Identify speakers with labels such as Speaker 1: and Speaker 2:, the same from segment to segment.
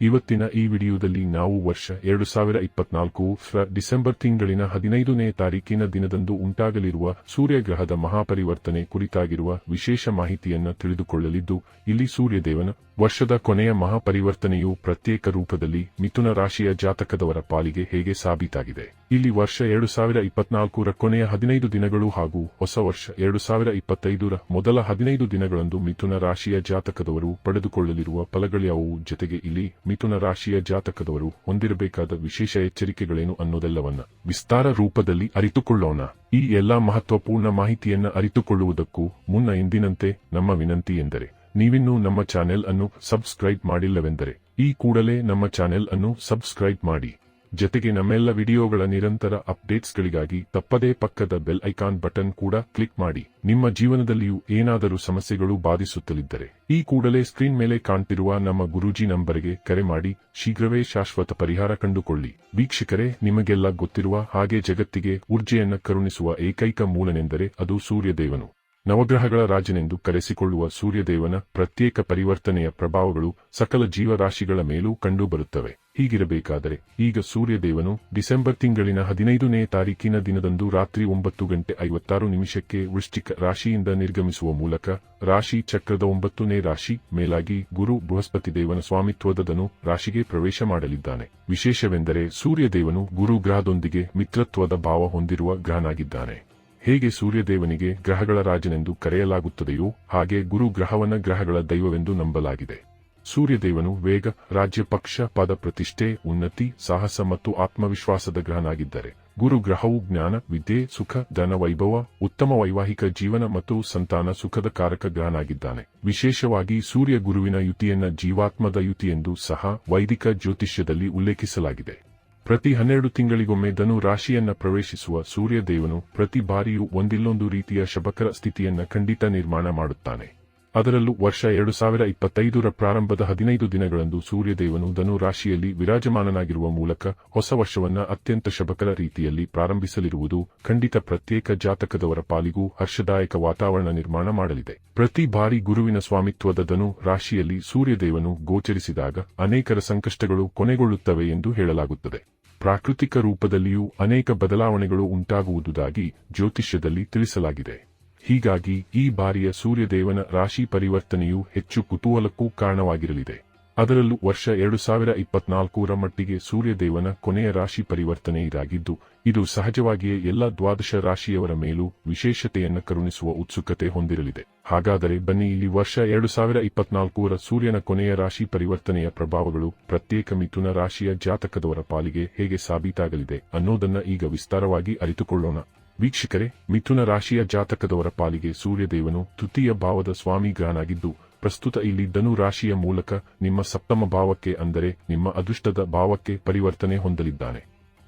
Speaker 1: ಇವತ್ತಿನ ಈ ವಿಡಿಯೋದಲ್ಲಿ ನಾವು ವರ್ಷ ಎರಡು ಸಾವಿರ ಇಪ್ಪತ್ನಾಲ್ಕು ಡಿಸೆಂಬರ್ ತಿಂಗಳಿನ ಹದಿನೈದನೇ ತಾರೀಕಿನ ದಿನದಂದು ಉಂಟಾಗಲಿರುವ ಸೂರ್ಯಗ್ರಹದ ಮಹಾಪರಿವರ್ತನೆ ಕುರಿತಾಗಿರುವ ವಿಶೇಷ ಮಾಹಿತಿಯನ್ನು ತಿಳಿದುಕೊಳ್ಳಲಿದ್ದು, ಇಲ್ಲಿ ಸೂರ್ಯದೇವನ ವರ್ಷದ ಕೊನೆಯ ಮಹಾಪರಿವರ್ತನೆಯು ಪ್ರತ್ಯೇಕ ರೂಪದಲ್ಲಿ ಮಿಥುನ ರಾಶಿಯ ಜಾತಕದವರ ಪಾಲಿಗೆ ಹೇಗೆ ಸಾಬೀತಾಗಿದೆ. ಇಲ್ಲಿ ವರ್ಷ ಎರಡು ಸಾವಿರ ಇಪ್ಪತ್ನಾಲ್ಕರ ಕೊನೆಯ ಹದಿನೈದು ದಿನಗಳು ಹಾಗೂ ಹೊಸ ವರ್ಷ ಎರಡು ಸಾವಿರ ಇಪ್ಪತ್ತೈದರ ಮೊದಲ ಹದಿನೈದು ದಿನಗಳಂದು ಮಿಥುನ ರಾಶಿಯ ಜಾತಕದವರು ಪಡೆದುಕೊಳ್ಳಲಿರುವ ಫಲಗಳ್ಯಾವು ಜೊತೆಗೆ ಇಲ್ಲಿ ಮಿಥುನ ರಾಶಿಯ ಜಾತಕದವರು ಹೊಂದಿರಬೇಕಾದ ವಿಶೇಷ ಎಚ್ಚರಿಕೆಗಳೇನು ಅನ್ನೋದೆಲ್ಲವನ್ನ ವಿಸ್ತಾರ ರೂಪದಲ್ಲಿ ಅರಿತುಕೊಳ್ಳೋಣ. ಈ ಎಲ್ಲಾ ಮಹತ್ವಪೂರ್ಣ ಮಾಹಿತಿಯನ್ನ ಅರಿತುಕೊಳ್ಳುವುದಕ್ಕೂ ಮುನ್ನ ಎಂದಿನಂತೆ ನಮ್ಮ ವಿನಂತಿ ಎಂದರೆ, ನೀವಿನ್ನೂ ನಮ್ಮ ಚಾನೆಲ್ ಅನ್ನು ಸಬ್ಸ್ಕ್ರೈಬ್ ಮಾಡಿಲ್ಲವೆಂದರೆ, ಈ ಕೂಡಲೇ ನಮ್ಮ ಚಾನೆಲ್ ಅನ್ನು ಸಬ್ಸ್ಕ್ರೈಬ್ ಮಾಡಿ. ಜೊತೆಗೆ ನಮ್ಮೆಲ್ಲ ವಿಡಿಯೋಗಳ ನಿರಂತರ ಅಪ್ಡೇಟ್ಸ್ಗಳಿಗಾಗಿ ತಪ್ಪದೇ ಪಕ್ಕದ ಬೆಲ್ ಐಕಾನ್ ಬಟನ್ ಕೂಡ ಕ್ಲಿಕ್ ಮಾಡಿ. ನಿಮ್ಮ ಜೀವನದಲ್ಲಿಯೂ ಏನಾದರೂ ಸಮಸ್ಯೆಗಳು ಬಾಧಿಸುತ್ತಲಿದ್ದರೆ ಈ ಕೂಡಲೇ ಸ್ಕ್ರೀನ್ ಮೇಲೆ ಕಾಣ್ತಿರುವ ನಮ್ಮ ಗುರೂಜಿ ನಂಬರ್ಗೆ ಕರೆ ಮಾಡಿ. ಶೀಘ್ರವೇ ಶಾಶ್ವತ ಪರಿಹಾರ ಕಂಡುಕೊಳ್ಳಿ. ವೀಕ್ಷಕರೇ, ನಿಮಗೆಲ್ಲ ಗೊತ್ತಿರುವ ಹಾಗೆ ಜಗತ್ತಿಗೆ ಊರ್ಜೆಯನ್ನ ಕರುಣಿಸುವ ಏಕೈಕ ಮೂಲನೆಂದರೆ ಅದು ಸೂರ್ಯದೇವನು. ನವಗ್ರಹಗಳ ರಾಜನೆಂದು ಕರೆಸಿಕೊಳ್ಳುವ ಸೂರ್ಯದೇವನ ಪ್ರತ್ಯೇಕ ಪರಿವರ್ತನೆಯ ಪ್ರಭಾವಗಳು ಸಕಲ ಜೀವರಾಶಿಗಳ ಮೇಲೂ ಕಂಡುಬರುತ್ತವೆ. ಹೀಗಿರಬೇಕಾದರೆ ಈಗ ಸೂರ್ಯದೇವನು ಡಿಸೆಂಬರ್ ತಿಂಗಳಿನ ಹದಿನೈದನೇ ತಾರೀಕಿನ ದಿನದಂದು ರಾತ್ರಿ ಒಂಬತ್ತು ಗಂಟೆ ಐವತ್ತಾರು ನಿಮಿಷಕ್ಕೆ ವೃಶ್ಚಿಕ ರಾಶಿಯಿಂದ ನಿರ್ಗಮಿಸುವ ಮೂಲಕ ರಾಶಿ ಚಕ್ರದ ಒಂಬತ್ತನೇ ರಾಶಿ ಮೇಲಾಗಿ ಗುರು ಬೃಹಸ್ಪತಿ ದೇವನ ಸ್ವಾಮಿತ್ವದನು ರಾಶಿಗೆ ಪ್ರವೇಶ ಮಾಡಲಿದ್ದಾನೆ. ವಿಶೇಷವೆಂದರೆ ಸೂರ್ಯದೇವನು ಗುರು ಗ್ರಹದೊಂದಿಗೆ ಮಿತ್ರತ್ವದ ಭಾವ ಹೊಂದಿರುವ ಗ್ರಹನಾಗಿದ್ದಾನೆ. ಹೇಗೆ ಸೂರ್ಯದೇವನಿಗೆ ಗ್ರಹಗಳ ರಾಜನೆಂದು ಕರೆಯಲಾಗುತ್ತದೆಯೋ ಹಾಗೆ ಗುರು ಗ್ರಹವನ ಗ್ರಹಗಳ ದೈವವೆಂದು ನಂಬಲಾಗಿದೆ. ಸೂರ್ಯದೇವನು ವೇಗ, ರಾಜ್ಯ ಪಕ್ಷ, ಪದ ಪ್ರತಿಷ್ಠೆ, ಉನ್ನತಿ, ಸಾಹಸ ಮತ್ತು ಆತ್ಮವಿಶ್ವಾಸದ ಗ್ರಹನಾಗಿದ್ದರೆ ಗುರು ಗ್ರಹವು ಜ್ಞಾನ, ವಿದ್ಯೆ, ಸುಖ, ಧನ ವೈಭವ, ಉತ್ತಮ ವೈವಾಹಿಕ ಜೀವನ ಮತ್ತು ಸಂತಾನ ಸುಖದ ಕಾರಕ ಗ್ರಹನಾಗಿದ್ದಾನೆ. ವಿಶೇಷವಾಗಿ ಸೂರ್ಯ ಗುರುವಿನ ಯುತಿಯನ್ನ ಜೀವಾತ್ಮದ ಯುತಿಯೆಂದು ಸಹ ವೈದಿಕ ಜ್ಯೋತಿಷ್ಯದಲ್ಲಿ ಉಲ್ಲೇಖಿಸಲಾಗಿದೆ. ಪ್ರತಿ ಹನ್ನೆರಡು ತಿಂಗಳಿಗೊಮ್ಮೆ ಧನು ರಾಶಿಯನ್ನ ಪ್ರವೇಶಿಸುವ ಸೂರ್ಯದೇವನು ಪ್ರತಿ ಬಾರಿಯೂ ಒಂದಿಲ್ಲೊಂದು ರೀತಿಯ ಶಬಕರ ಸ್ಥಿತಿಯನ್ನ ಖಂಡಿತ ನಿರ್ಮಾಣ ಮಾಡುತ್ತಾನೆ. ಅದರಲ್ಲೂ ವರ್ಷ ಎರಡು ಸಾವಿರ ಇಪ್ಪತ್ತೈದರ ಪ್ರಾರಂಭದ ಹದಿನೈದು ದಿನಗಳಂದು ಸೂರ್ಯದೇವನು ಧನು ರಾಶಿಯಲ್ಲಿ ವಿರಾಜಮಾನನಾಗಿರುವ ಮೂಲಕ ಹೊಸ ವರ್ಷವನ್ನ ಅತ್ಯಂತ ಶಬಕರ ರೀತಿಯಲ್ಲಿ ಪ್ರಾರಂಭಿಸಲಿರುವುದು ಖಂಡಿತ ಪ್ರತ್ಯೇಕ ಜಾತಕದವರ ಪಾಲಿಗೂ ಹರ್ಷದಾಯಕ ವಾತಾವರಣ ನಿರ್ಮಾಣ ಮಾಡಲಿದೆ. ಪ್ರತಿ ಬಾರಿ ಗುರುವಿನ ಸ್ವಾಮಿತ್ವದ ಧನು ರಾಶಿಯಲ್ಲಿ ಸೂರ್ಯದೇವನು ಗೋಚರಿಸಿದಾಗ ಅನೇಕರ ಸಂಕಷ್ಟಗಳು ಕೊನೆಗೊಳ್ಳುತ್ತವೆ ಎಂದು ಹೇಳಲಾಗುತ್ತದೆ. ಪ್ರಾಕೃತಿಕ ರೂಪದಲ್ಲಿಯೂ ಅನೇಕ ಬದಲಾವಣೆಗಳು ಉಂಟಾಗುವುದಾಗಿ ಜ್ಯೋತಿಷ್ಯದಲ್ಲಿ ತಿಳಿಸಲಾಗಿದೆ. ಹೀಗಾಗಿ ಈ ಬಾರಿಯ ಸೂರ್ಯದೇವನ ರಾಶಿ ಪರಿವರ್ತನೆಯು ಹೆಚ್ಚು ಕುತೂಹಲಕ್ಕೂ ಕಾರಣವಾಗಿರಲಿದೆ. ಅದರಲ್ಲೂ ವರ್ಷ ಎರಡು ಸಾವಿರ ಇಪ್ಪತ್ನಾಲ್ಕರ ಮಟ್ಟಿಗೆ ಸೂರ್ಯದೇವನ ಕೊನೆಯ ರಾಶಿ ಪರಿವರ್ತನೆ ಇದಾಗಿದ್ದು, ಇದು ಸಹಜವಾಗಿಯೇ ಎಲ್ಲ ದ್ವಾದಶ ರಾಶಿಯವರ ಮೇಲೂ ವಿಶೇಷತೆಯನ್ನು ಕರುಣಿಸುವ ಉತ್ಸುಕತೆ ಹೊಂದಿರಲಿದೆ. ಹಾಗಾದರೆ ಬನ್ನಿ ಇಲ್ಲಿ ವರ್ಷ ಎರಡು ಸಾವಿರ ಇಪ್ಪತ್ನಾಲ್ಕರ ಸೂರ್ಯನ ಕೊನೆಯ ರಾಶಿ ಪರಿವರ್ತನೆಯ ಪ್ರಭಾವಗಳು ಪ್ರತ್ಯೇಕ ಮಿಥುನ ರಾಶಿಯ ಜಾತಕದವರ ಪಾಲಿಗೆ ಹೇಗೆ ಸಾಬೀತಾಗಲಿದೆ ಅನ್ನೋದನ್ನ ಈಗ ವಿಸ್ತಾರವಾಗಿ ಅರಿತುಕೊಳ್ಳೋಣ. ವೀಕ್ಷಕರೇ, ಮಿಥುನ ರಾಶಿಯ ಜಾತಕದವರ ಪಾಲಿಗೆ ಸೂರ್ಯದೇವನು ತೃತೀಯ ಭಾವದ ಸ್ವಾಮಿ ಗ್ರಹನಾಗಿದ್ದು ಪ್ರಸ್ತುತ ಇಲ್ಲಿ ಧನು ರಾಶಿಯ ಮೂಲಕ ನಿಮ್ಮ ಸಪ್ತಮ ಭಾವಕ್ಕೆ ಅಂದರೆ ನಿಮ್ಮ ಅದೃಷ್ಟದ ಭಾವಕ್ಕೆ ಪರಿವರ್ತನೆ ಹೊಂದಲಿದ್ದಾನೆ.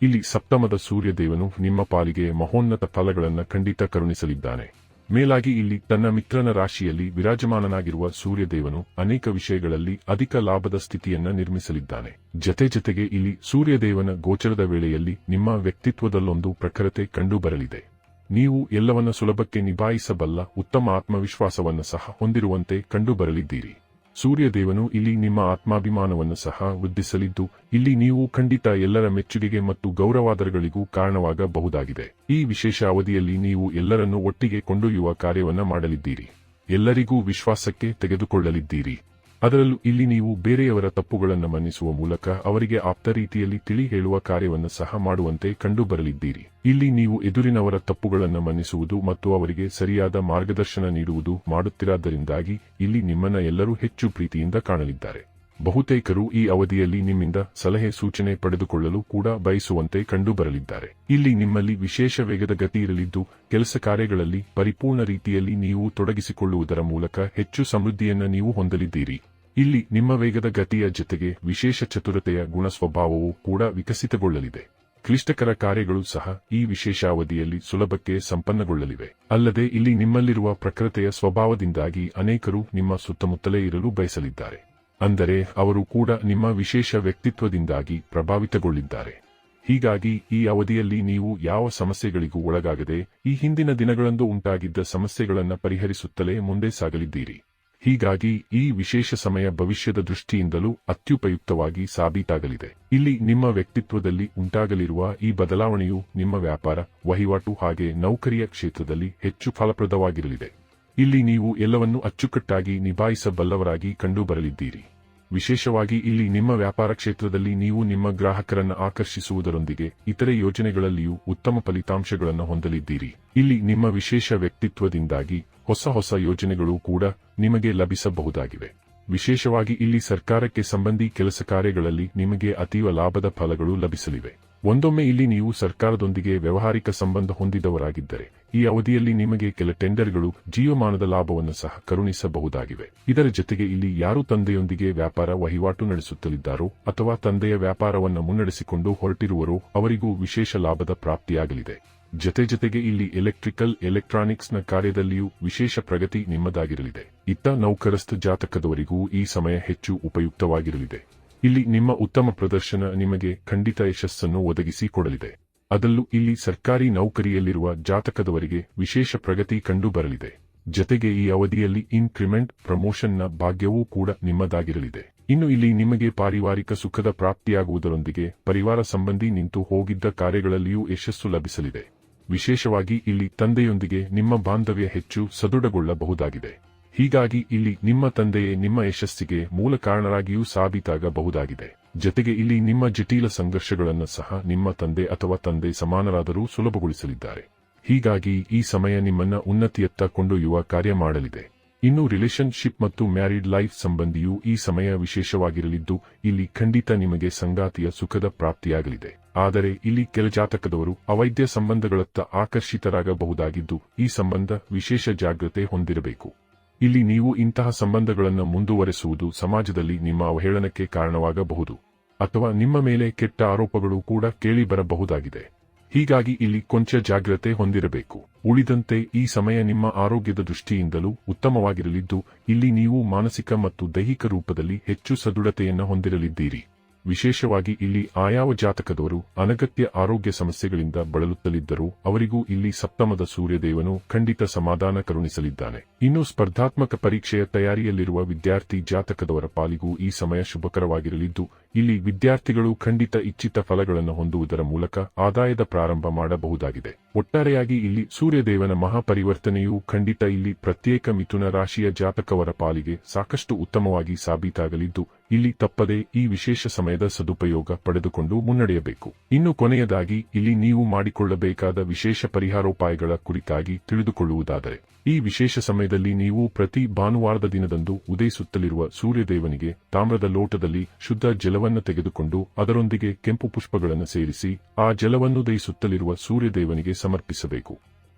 Speaker 1: ಇಲ್ಲಿ ಸಪ್ತಮದ ಸೂರ್ಯದೇವನು ನಿಮ್ಮ ಪಾಲಿಗೆ ಮಹೋನ್ನತ ಫಲಗಳನ್ನು ಖಂಡಿತ ಕರುಣಿಸಲಿದ್ದಾನೆ. ಮೇಲಾಗಿ ಇಲ್ಲಿ ತನ್ನ ಮಿತ್ರನ ರಾಶಿಯಲ್ಲಿ ವಿರಾಜಮಾನನಾಗಿರುವ ಸೂರ್ಯದೇವನು ಅನೇಕ ವಿಷಯಗಳಲ್ಲಿ ಅಧಿಕ ಲಾಭದ ಸ್ಥಿತಿಯನ್ನ ನಿರ್ಮಿಸಲಿದ್ದಾನೆ. ಜತೆ ಜತೆಗೆ ಇಲ್ಲಿ ಸೂರ್ಯದೇವನ ಗೋಚರದ ವೇಳೆಯಲ್ಲಿ ನಿಮ್ಮ ವ್ಯಕ್ತಿತ್ವದಲ್ಲೊಂದು ಪ್ರಖರತೆ ಕಂಡುಬರಲಿದೆ. ನೀವು ಎಲ್ಲವನ್ನ ಸುಲಭಕ್ಕೆ ನಿಭಾಯಿಸಬಲ್ಲ ಉತ್ತಮ ಆತ್ಮವಿಶ್ವಾಸವನ್ನು ಸಹ ಹೊಂದಿರುವಂತೆ ಕಂಡುಬರಲಿದ್ದೀರಿ. ಸೂರ್ಯದೇವನು ಇಲ್ಲಿ ನಿಮ್ಮ ಆತ್ಮಾಭಿಮಾನವನ್ನು ಸಹ ವೃದ್ಧಿಸಲಿದ್ದು, ಇಲ್ಲಿ ನೀವು ಖಂಡಿತ ಎಲ್ಲರ ಮೆಚ್ಚುಗೆಗೆ ಮತ್ತು ಗೌರವಾದರಗಳಿಗೂ ಕಾರಣವಾಗಬಹುದಾಗಿದೆ. ಈ ವಿಶೇಷ ಅವಧಿಯಲ್ಲಿ ನೀವು ಎಲ್ಲರನ್ನು ಒಟ್ಟಿಗೆ ಕೊಂಡೊಯ್ಯುವ ಕಾರ್ಯವನ್ನ ಮಾಡಲಿದ್ದೀರಿ. ಎಲ್ಲರಿಗೂ ವಿಶ್ವಾಸಕ್ಕೆ ತೆಗೆದುಕೊಳ್ಳಲಿದ್ದೀರಿ. ಅದರಲ್ಲೂ ಇಲ್ಲಿ ನೀವು ಬೇರೆಯವರ ತಪ್ಪುಗಳನ್ನು ಮನ್ನಿಸುವ ಮೂಲಕ ಅವರಿಗೆ ಆಪ್ತ ರೀತಿಯಲ್ಲಿ ತಿಳಿ ಹೇಳುವ ಕಾರ್ಯವನ್ನು ಸಹ ಮಾಡುವಂತೆ ಕಂಡುಬರಲಿದ್ದೀರಿ. ಇಲ್ಲಿ ನೀವು ಎದುರಿನವರ ತಪ್ಪುಗಳನ್ನು ಮನ್ನಿಸುವುದು ಮತ್ತು ಅವರಿಗೆ ಸರಿಯಾದ ಮಾರ್ಗದರ್ಶನ ನೀಡುವುದು ಮಾಡುತ್ತಿರಾದ್ದರಿಂದಾಗಿ ಇಲ್ಲಿ ನಿಮ್ಮನ್ನ ಎಲ್ಲರೂ ಹೆಚ್ಚು ಪ್ರೀತಿಯಿಂದ ಕಾಣಲಿದ್ದಾರೆ. ಬಹುತೇಕರು ಈ ಅವಧಿಯಲ್ಲಿ ನಿಮ್ಮಿಂದ ಸಲಹೆ ಸೂಚನೆ ಪಡೆದುಕೊಳ್ಳಲು ಕೂಡ ಬಯಸುವಂತೆ ಕಂಡುಬರಲಿದ್ದಾರೆ. ಇಲ್ಲಿ ನಿಮ್ಮಲ್ಲಿ ವಿಶೇಷ ವೇಗದ ಗತಿ ಇರಲಿದ್ದು, ಕೆಲಸ ಕಾರ್ಯಗಳಲ್ಲಿ ಪರಿಪೂರ್ಣ ರೀತಿಯಲ್ಲಿ ನೀವು ತೊಡಗಿಸಿಕೊಳ್ಳುವುದರ ಮೂಲಕ ಹೆಚ್ಚು ಸಮೃದ್ಧಿಯನ್ನು ನೀವು ಹೊಂದಲಿದ್ದೀರಿ. ಇಲ್ಲಿ ನಿಮ್ಮ ವೇಗದ ಗತಿಯ ಜೊತೆಗೆ ವಿಶೇಷ ಚತುರತೆಯ ಗುಣ ಸ್ವಭಾವವು ಕೂಡ ವಿಕಸಿತಗೊಳ್ಳಲಿದೆ. ಕ್ಲಿಷ್ಟಕರ ಕಾರ್ಯಗಳು ಸಹ ಈ ವಿಶೇಷ ಅವಧಿಯಲ್ಲಿ ಸುಲಭಕ್ಕೆ ಸಂಪನ್ನಗೊಳ್ಳಲಿವೆ. ಅಲ್ಲದೆ ಇಲ್ಲಿ ನಿಮ್ಮಲ್ಲಿರುವ ಪ್ರಕೃತಿಯ ಸ್ವಭಾವದಿಂದಾಗಿ ಅನೇಕರು ನಿಮ್ಮ ಸುತ್ತಮುತ್ತಲೇ ಇರಲು ಬಯಸಲಿದ್ದಾರೆ. ಅಂದರೆ ಅವರು ಕೂಡ ನಿಮ್ಮ ವಿಶೇಷ ವ್ಯಕ್ತಿತ್ವದಿಂದಾಗಿ ಪ್ರಭಾವಿತಗೊಳ್ಳಿದ್ದಾರೆ. ಹೀಗಾಗಿ ಈ ಅವಧಿಯಲ್ಲಿ ನೀವು ಯಾವ ಸಮಸ್ಯೆಗಳಿಗೂ ಒಳಗಾಗದೆ ಈ ಹಿಂದಿನ ದಿನಗಳಂದು ಉಂಟಾಗಿದ್ದ ಸಮಸ್ಯೆಗಳನ್ನು ಪರಿಹರಿಸುತ್ತಲೇ ಮುಂದೆ ಸಾಗಲಿದ್ದೀರಿ. ಹೀಗಾಗಿ ಈ ವಿಶೇಷ ಸಮಯ ಭವಿಷ್ಯದ ದೃಷ್ಟಿಯಿಂದಲೂ ಅತ್ಯುಪಯುಕ್ತವಾಗಿ ಸಾಬೀತಾಗಲಿದೆ. ಇಲ್ಲಿ ನಿಮ್ಮ ವ್ಯಕ್ತಿತ್ವದಲ್ಲಿ ಉಂಟಾಗಲಿರುವ ಈ ಬದಲಾವಣೆಯು ನಿಮ್ಮ ವ್ಯಾಪಾರ, ವಹಿವಾಟು ಹಾಗೆ ನೌಕರಿಯ ಕ್ಷೇತ್ರದಲ್ಲಿ ಹೆಚ್ಚು ಫಲಪ್ರದವಾಗಿರಲಿದೆ. ಇಲ್ಲಿ ನೀವು ಎಲ್ಲವನ್ನೂ ಅಚ್ಚುಕಟ್ಟಾಗಿ ನಿಭಾಯಿಸಬಲ್ಲವರಾಗಿ ಕಂಡುಬರಲಿದ್ದೀರಿ. ವಿಶೇಷವಾಗಿ ಇಲ್ಲಿ ನಿಮ್ಮ ವ್ಯಾಪಾರ ಕ್ಷೇತ್ರದಲ್ಲಿ ನೀವು ನಿಮ್ಮ ಗ್ರಾಹಕರನ್ನು ಆಕರ್ಷಿಸುವುದರೊಂದಿಗೆ ಇತರೆ ಯೋಜನೆಗಳಲ್ಲಿಯೂ ಉತ್ತಮ ಫಲಿತಾಂಶಗಳನ್ನು ಹೊಂದಲಿದ್ದೀರಿ. ಇಲ್ಲಿ ನಿಮ್ಮ ವಿಶೇಷ ವ್ಯಕ್ತಿತ್ವದಿಂದಾಗಿ ಹೊಸ ಹೊಸ ಯೋಜನೆಗಳು ಕೂಡ ನಿಮಗೆ ಲಭಿಸಬಹುದಾಗಿವೆ. ವಿಶೇಷವಾಗಿ ಇಲ್ಲಿ ಸರ್ಕಾರಕ್ಕೆ ಸಂಬಂಧಿ ಕೆಲಸ ಕಾರ್ಯಗಳಲ್ಲಿ ನಿಮಗೆ ಅತೀವ ಲಾಭದ ಫಲಗಳು ಲಭಿಸಲಿವೆ. ಒಂದೊಮ್ಮೆ ಇಲ್ಲಿ ನೀವು ಸರ್ಕಾರದೊಂದಿಗೆ ವ್ಯವಹಾರಿಕ ಸಂಬಂಧ ಹೊಂದಿದವರಾಗಿದ್ದರೆ, ಈ ಅವಧಿಯಲ್ಲಿ ನಿಮಗೆ ಕೆಲ ಟೆಂಡರ್ಗಳು ಜೀವಮಾನದ ಲಾಭವನ್ನು ಸಹ ಕರುಣಿಸಬಹುದಾಗಿವೆ. ಇದರ ಜೊತೆಗೆ ಇಲ್ಲಿ ಯಾರು ತಂದೆಯೊಂದಿಗೆ ವ್ಯಾಪಾರ ವಹಿವಾಟು ನಡೆಸುತ್ತಲಿದ್ದಾರೋ ಅಥವಾ ತಂದೆಯ ವ್ಯಾಪಾರವನ್ನು ಮುನ್ನಡೆಸಿಕೊಂಡು ಹೊರಟಿರುವರೋ ಅವರಿಗೂ ವಿಶೇಷ ಲಾಭದ ಪ್ರಾಪ್ತಿಯಾಗಲಿದೆ. ಜತೆ ಜತೆಗೆ ಇಲ್ಲಿ ಎಲೆಕ್ಟ್ರಿಕಲ್ ಎಲೆಕ್ಟ್ರಾನಿಕ್ಸ್ನ ಕಾರ್ಯದಲ್ಲಿಯೂ ವಿಶೇಷ ಪ್ರಗತಿ ನಿಮ್ಮದಾಗಿರಲಿದೆ. ಇತ್ತ ನೌಕರಸ್ಥ ಜಾತಕದವರಿಗೂ ಈ ಸಮಯ ಹೆಚ್ಚು ಉಪಯುಕ್ತವಾಗಿರಲಿದೆ. ಇಲ್ಲಿ ನಿಮ್ಮ ಉತ್ತಮ ಪ್ರದರ್ಶನ ನಿಮಗೆ ಖಂಡಿತ ಯಶಸ್ಸನ್ನು ಒದಗಿಸಿಕೊಡಲಿದೆ ಅದಲ್ಲೂ ಇಲ್ಲಿ ಸರ್ಕಾರಿ ನೌಕರಿಯಲ್ಲಿರುವ ಜಾತಕದವರಿಗೆ ವಿಶೇಷ ಪ್ರಗತಿ ಕಂಡುಬರಲಿದೆ ಜತೆಗೆ ಈ ಅವಧಿಯಲ್ಲಿ ಇನ್ಕ್ರಿಮೆಂಟ್ ಪ್ರಮೋಷನ್ನ ಭಾಗ್ಯವೂ ಕೂಡ ನಿಮ್ಮದಾಗಿರಲಿದೆ. ಇನ್ನು ಇಲ್ಲಿ ನಿಮಗೆ ಪಾರಿವಾರಿಕ ಸುಖದ ಪ್ರಾಪ್ತಿಯಾಗುವುದರೊಂದಿಗೆ ಪರಿವಾರ ಸಂಬಂಧಿ ನಿಂತು ಹೋಗಿದ್ದ ಕಾರ್ಯಗಳಲ್ಲಿಯೂ ಯಶಸ್ಸು ಲಭಿಸಲಿದೆ. ವಿಶೇಷವಾಗಿ ಇಲ್ಲಿ ತಂದೆಯೊಂದಿಗೆ ನಿಮ್ಮ ಬಾಂಧವ್ಯ ಹೆಚ್ಚು ಸದೃಢಗೊಳ್ಳಬಹುದಾಗಿದೆ. ಹೀಗಾಗಿ ಇಲ್ಲಿ ನಿಮ್ಮ ತಂದೆಯೇ ನಿಮ್ಮ ಯಶಸ್ಸಿಗೆ ಮೂಲ ಕಾರಣರಾಗಿಯೂ ಸಾಬೀತಾಗಬಹುದಾಗಿದೆ. ಜತೆಗೆ ಇಲ್ಲಿ ನಿಮ್ಮ ಜಟಿಲ ಸಂಘರ್ಷಗಳನ್ನು ಸಹ ನಿಮ್ಮ ತಂದೆ ಅಥವಾ ತಂದೆ ಸಮಾನರಾದರೂ ಸುಲಭಗೊಳಿಸಲಿದ್ದಾರೆ. ಹೀಗಾಗಿ ಈ ಸಮಯ ನಿಮ್ಮನ್ನ ಉನ್ನತಿಯತ್ತ ಕೊಂಡೊಯ್ಯುವ ಕಾರ್ಯ ಮಾಡಲಿದೆ. ಇನ್ನು ರಿಲೇಶನ್ಶಿಪ್ ಮತ್ತು ಮ್ಯಾರಿಡ್ ಲೈಫ್ ಸಂಬಂಧಿಯೂ ಈ ಸಮಯ ವಿಶೇಷವಾಗಿರಲಿದ್ದು, ಇಲ್ಲಿ ಖಂಡಿತ ನಿಮಗೆ ಸಂಗಾತಿಯ ಸುಖದ ಪ್ರಾಪ್ತಿಯಾಗಲಿದೆ. ಆದರೆ ಇಲ್ಲಿ ಕೆಲ ಜಾತಕದವರು ಅವೈದ್ಯ ಸಂಬಂಧಗಳತ್ತ ಆಕರ್ಷಿತರಾಗಬಹುದಾಗಿದ್ದು ಈ ಸಂಬಂಧ ವಿಶೇಷ ಜಾಗ್ರತೆ ಹೊಂದಿರಬೇಕು. ಇಲ್ಲಿ ನೀವು ಇಂತಹ ಸಂಬಂಧಗಳನ್ನು ಮುಂದುವರೆಸುವುದು ಸಮಾಜದಲ್ಲಿ ನಿಮ್ಮ ಅವಹೇಳನಕ್ಕೆ ಕಾರಣವಾಗಬಹುದು. ಅಥವಾ ನಿಮ್ಮ ಮೇಲೆ ಕೆಟ್ಟ ಆರೋಪಗಳು ಕೂಡ ಕೇಳಿಬರಬಹುದಾಗಿದೆ ಹೀಗಾಗಿ ಇಲ್ಲಿ ಕೊಂಚ ಜಾಗ್ರತೆ ಹೊಂದಿರಬೇಕು. ಉಳಿದಂತೆ ಈ ಸಮಯ ನಿಮ್ಮ ಆರೋಗ್ಯದ ದೃಷ್ಟಿಯಿಂದಲೂ ಉತ್ತಮವಾಗಿರಲಿದ್ದು, ಇಲ್ಲಿ ನೀವು ಮಾನಸಿಕ ಮತ್ತು ದೈಹಿಕ ರೂಪದಲ್ಲಿ ಹೆಚ್ಚು ಸದೃಢತೆಯನ್ನು ಹೊಂದಿರಲಿದ್ದೀರಿ. ವಿಶೇಷವಾಗಿ ಇಲ್ಲಿ ಆಯಾವ ಜಾತಕದವರು ಅನಗತ್ಯ ಆರೋಗ್ಯ ಸಮಸ್ಯೆಗಳಿಂದ ಬಳಲುತ್ತಲಿದ್ದರೂ ಅವರಿಗೂ ಇಲ್ಲಿ ಸಪ್ತಮದ ಸೂರ್ಯದೇವನು ಖಂಡಿತ ಸಮಾಧಾನ ಕರುಣಿಸಲಿದ್ದಾನೆ. ಇನ್ನು ಸ್ಪರ್ಧಾತ್ಮಕ ಪರೀಕ್ಷೆಯ ತಯಾರಿಯಲ್ಲಿರುವ ವಿದ್ಯಾರ್ಥಿ ಜಾತಕದವರ ಪಾಲಿಗೂ ಈ ಸಮಯ ಶುಭಕರವಾಗಿರಲಿದ್ದು ಇಲ್ಲಿ ವಿದ್ಯಾರ್ಥಿಗಳು ಖಂಡಿತ ಇಚ್ಛಿತ ಫಲಗಳನ್ನು ಹೊಂದುವುದರ ಮೂಲಕ ಆದಾಯದ ಪ್ರಾರಂಭ ಮಾಡಬಹುದಾಗಿದೆ. ಒಟ್ಟಾರೆಯಾಗಿ ಇಲ್ಲಿ ಸೂರ್ಯದೇವನ ಮಹಾಪರಿವರ್ತನೆಯು ಖಂಡಿತ ಇಲ್ಲಿ ಪ್ರತ್ಯೇಕ ಮಿಥುನ ರಾಶಿಯ ಜಾತಕವರ ಪಾಲಿಗೆ ಸಾಕಷ್ಟು ಉತ್ತಮವಾಗಿ ಸಾಬೀತಾಗಲಿದ್ದು, ಇಲ್ಲಿ ತಪ್ಪದೆ ಈ ವಿಶೇಷ ಸಮಯದ ಸದುಪಯೋಗ ಪಡೆದುಕೊಂಡು ಮುನ್ನಡೆಯಬೇಕು. ಇನ್ನು ಕೊನೆಯದಾಗಿ, ಇಲ್ಲಿ ನೀವು ಮಾಡಿಕೊಳ್ಳಬೇಕಾದ ವಿಶೇಷ ಪರಿಹಾರೋಪಾಯಗಳ ಕುರಿತಾಗಿ ತಿಳಿದುಕೊಳ್ಳುವುದಾದರೆ, ಈ ವಿಶೇಷ ಸಮಯದಲ್ಲಿ ನೀವು ಪ್ರತಿ ಭಾನುವಾರದ ದಿನದಂದು ಉದಯಿಸುತ್ತಲಿರುವ ಸೂರ್ಯದೇವನಿಗೆ ತಾಮ್ರದ ಲೋಟದಲ್ಲಿ ಶುದ್ಧ ಜಲವನ್ನು ತೆಗೆದುಕೊಂಡು ಅದರೊಂದಿಗೆ ಕೆಂಪು ಪುಷ್ಪಗಳನ್ನು ಸೇರಿಸಿ ಆ ಜಲವನ್ನು ದಯಿಸುತ್ತಲಿರುವ ಸೂರ್ಯದೇವನಿಗೆ ಸಮರ್ಪಿಸಬೇಕು.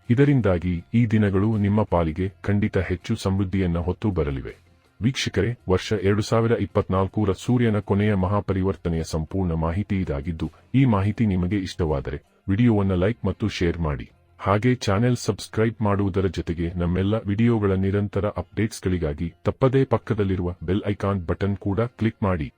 Speaker 1: ಇದರಿಂದಾಗಿ ಈ ದಿನಗಳು ನಿಮ್ಮ ಪಾಲಿಗೆ ಖಂಡಿತ ಹೆಚ್ಚು ಸಮೃದ್ಧಿಯನ್ನ ಹೊತ್ತು ಬರಲಿವೆ. ವೀಕ್ಷಕರೇ, ವರ್ಷ ಎರಡು ಸಾವಿರ ಇಪ್ಪತ್ನಾಲ್ಕರ ಸೂರ್ಯನ ಕೊನೆಯ ಮಹಾಪರಿವರ್ತನೆಯ ಸಂಪೂರ್ಣ ಮಾಹಿತಿ ಇದಾಗಿದ್ದು, ಈ ಮಾಹಿತಿ ನಿಮಗೆ ಇಷ್ಟವಾದರೆ ವಿಡಿಯೋವನ್ನು ಲೈಕ್ ಮತ್ತು ಶೇರ್ ಮಾಡಿ. ಹಾಗೆ ಚಾನೆಲ್ ಸಬ್ಸ್ಕ್ರೈಬ್ ಮಾಡುವುದರ ಜೊತೆಗೆ ನಮ್ಮೆಲ್ಲ ವಿಡಿಯೋಗಳ ನಿರಂತರ ಅಪ್ಡೇಟ್ಸ್ಗಳಿಗಾಗಿ ತಪ್ಪದೇ ಪಕ್ಕದಲ್ಲಿರುವ ಬೆಲ್ ಐಕಾನ್ ಬಟನ್ ಕೂಡ ಕ್ಲಿಕ್ ಮಾಡಿ.